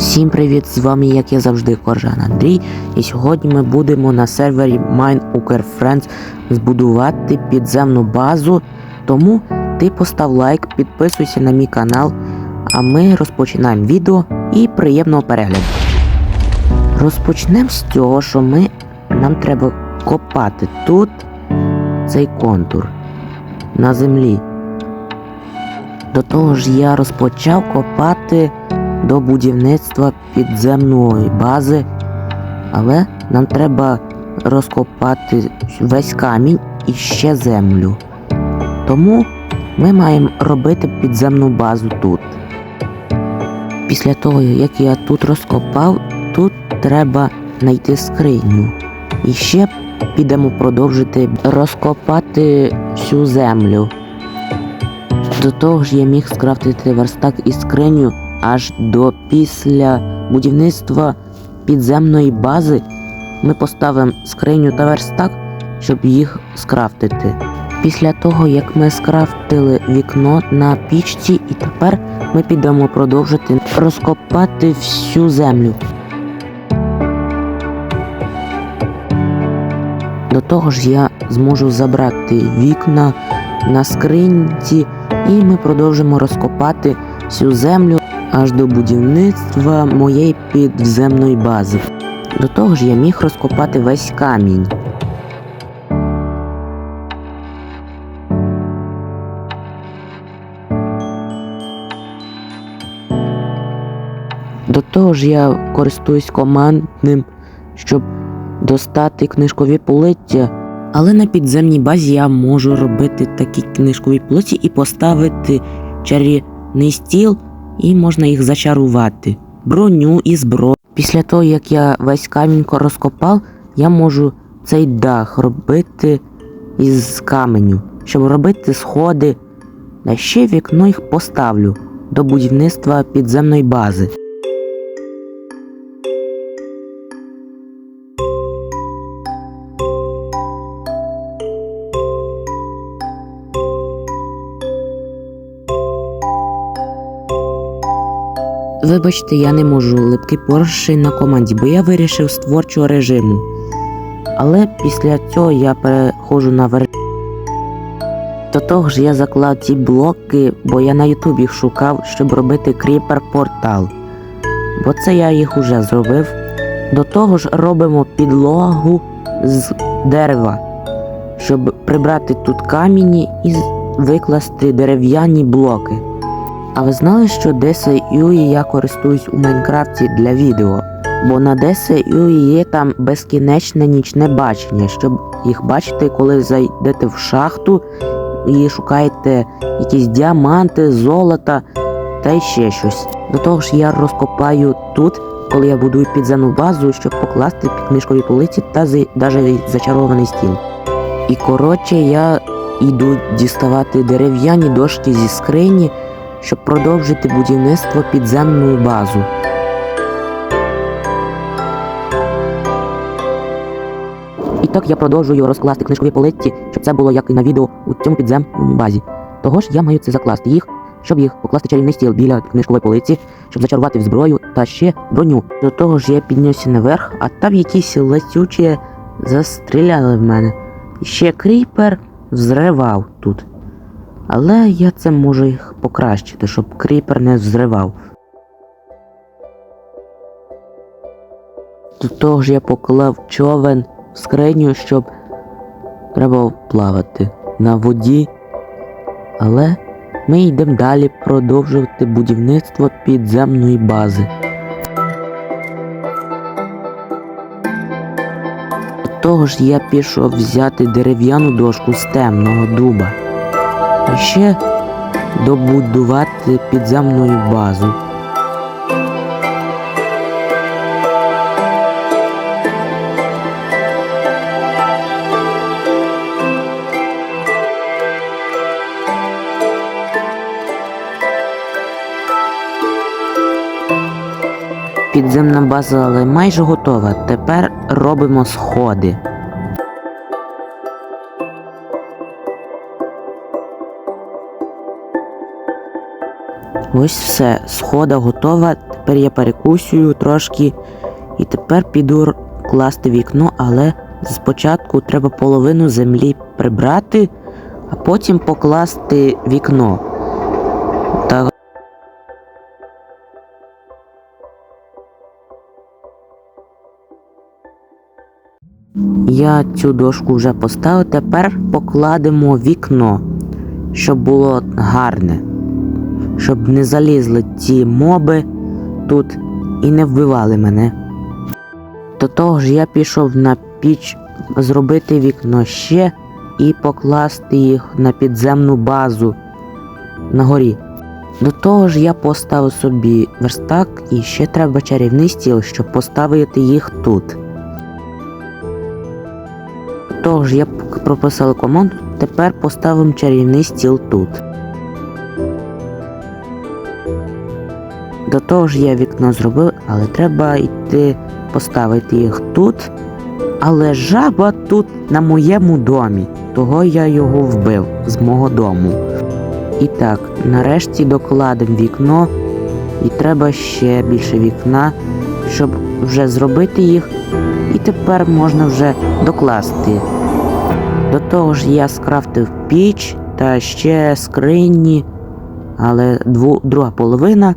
Всім привіт! З вами, як я завжди, Коржан Андрій. І сьогодні ми будемо на сервері MineUkerFriends збудувати підземну базу. Тому ти постав лайк, підписуйся на мій канал, а ми розпочинаємо відео і приємного перегляду. Розпочнемо з цього, що ми нам треба копати тут цей контур на землі. До того ж, я розпочав копати до будівництва підземної бази, але нам треба розкопати весь камінь і ще землю. Тому ми маємо робити підземну базу тут. Після того, як я тут розкопав, тут треба знайти скриню. І ще підемо продовжити розкопати всю землю. До того ж я міг скрафтити верстак і скриню аж до після будівництва підземної бази. Ми поставимо скриню та верстак, щоб їх скрафтити. Після того, як ми скрафтили вікно на пічці, і тепер ми підемо продовжити розкопати всю землю. До того ж, я зможу забрати вікна на скринці, і ми продовжимо розкопати всю землю аж до будівництва моєї підземної бази. До того ж, я міг розкопати весь камінь. До того ж, я користуюсь командним, щоб достати книжкові полиття. Але на підземній базі я можу робити такі книжкові полиці і поставити чарівний стіл, і можна їх зачарувати. Броню і зброю. Після того, як я весь камінь розкопав, я можу цей дах робити із каменю, щоб робити сходи. А ще вікно їх поставлю до будівництва підземної бази. Вибачте, я не можу липкий поршень на команді, бо я вирішив з творчого режиму. Але після цього я переходжу на вер... До того ж я заклав ці блоки, бо я на ютубі шукав, щоб робити кріпер портал. Бо це я їх уже зробив. До того ж робимо підлогу з дерева, щоб прибрати тут камені і викласти дерев'яні блоки. А ви знали, що DSU я користуюсь у Майнкрафті для відео? Бо на DSU є там безкінечне нічне бачення, щоб їх бачити, коли зайдете в шахту і шукаєте якісь діаманти, золота та ще щось. До того ж, я розкопаю тут, коли я будую підземну базу, щоб покласти під книжкові полиці та навіть зачарований стіл. І коротше, я йду діставати дерев'яні дошки зі скрині щоб продовжити будівництво підземної базу. І так я продовжую розкласти книжкові полиці, щоб це було як і на відео у цьому підземному базі. Того ж я маю це закласти їх, щоб їх покласти чарівний стіл біля книжкової полиці, щоб зачарувати в зброю та ще броню. До того ж я піднявся наверх, а там якісь летючі застріляли в мене. І ще кріпер взривав тут. Але я це можу їх покращити, щоб кріпер не взривав. До того ж я поклав човен в скриню, щоб треба плавати на воді. Але ми йдемо далі продовжувати будівництво підземної бази. До того ж я пішов взяти дерев'яну дошку з темного дуба. І ще добудувати підземну базу. Підземна база але майже готова. Тепер робимо сходи. Ось все, схода готова. тепер я перекусюю трошки. І тепер піду класти вікно, але спочатку треба половину землі прибрати, а потім покласти вікно. Я цю дошку вже поставив. Тепер покладемо вікно, щоб було гарне, щоб не залізли ці моби тут і не вбивали мене. До того ж я пішов на піч зробити вікно ще і покласти їх на підземну базу на горі. До того ж я поставив собі верстак і ще треба чарівний стіл, щоб поставити їх тут. Тож я п- прописав команду, тепер поставимо чарівний стіл тут. До того ж я вікно зробив, але треба йти поставити їх тут. Але жаба тут на моєму домі, того я його вбив з мого дому. І так, нарешті докладемо вікно, і треба ще більше вікна, щоб вже зробити їх і тепер можна вже докласти. До того ж я скрафтив піч та ще скрині, але друга половина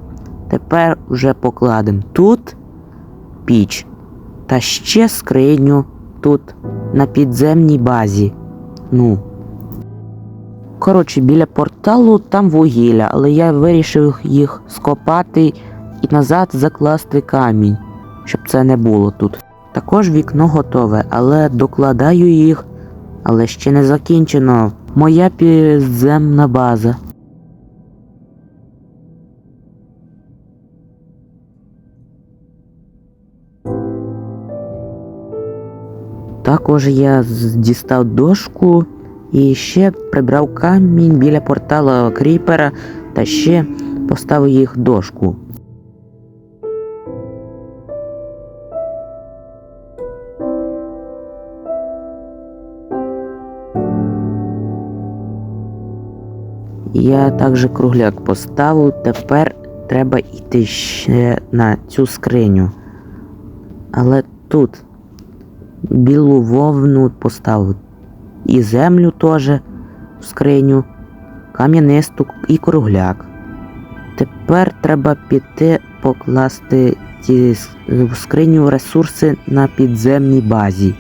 тепер вже покладемо тут піч та ще скриню тут на підземній базі. Ну. Коротше, біля порталу там вугілля, але я вирішив їх скопати і назад закласти камінь, щоб це не було тут. Також вікно готове, але докладаю їх, але ще не закінчено. Моя підземна база. Також я дістав дошку і ще прибрав камінь біля портала кріпера та ще поставив їх дошку. Я також кругляк поставив. Тепер треба йти ще на цю скриню. Але тут білу вовну поставив. І землю теж в скриню, кам'янисту і кругляк. Тепер треба піти покласти ті в скриню ресурси на підземній базі.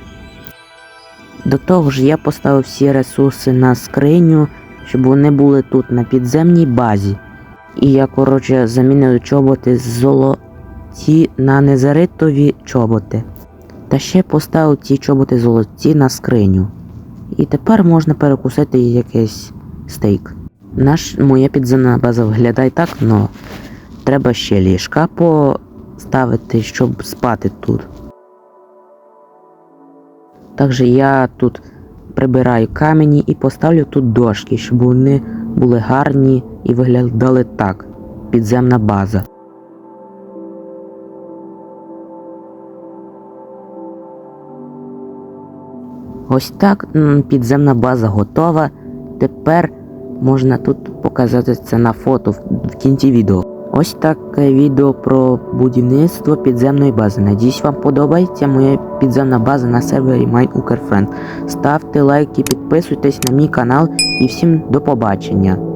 До того ж, я поставив всі ресурси на скриню, щоб вони були тут на підземній базі. І я, коротше, замінив чоботи з золоті на незаритові чоботи. Та ще поставив ці чоботи золоті на скриню. І тепер можна перекусити якийсь стейк. Наш, моя підземна база виглядає так, але треба ще ліжка поставити, щоб спати тут. Також я тут прибираю камені і поставлю тут дошки, щоб вони були гарні і виглядали так. Підземна база. Ось так підземна база готова. Тепер можна тут показати це на фото в кінці відео. Ось таке відео про будівництво підземної бази. Надіюсь, вам подобається моя підземна база на сервері MyUkerFriend. Ставте лайки, підписуйтесь на мій канал і всім до побачення.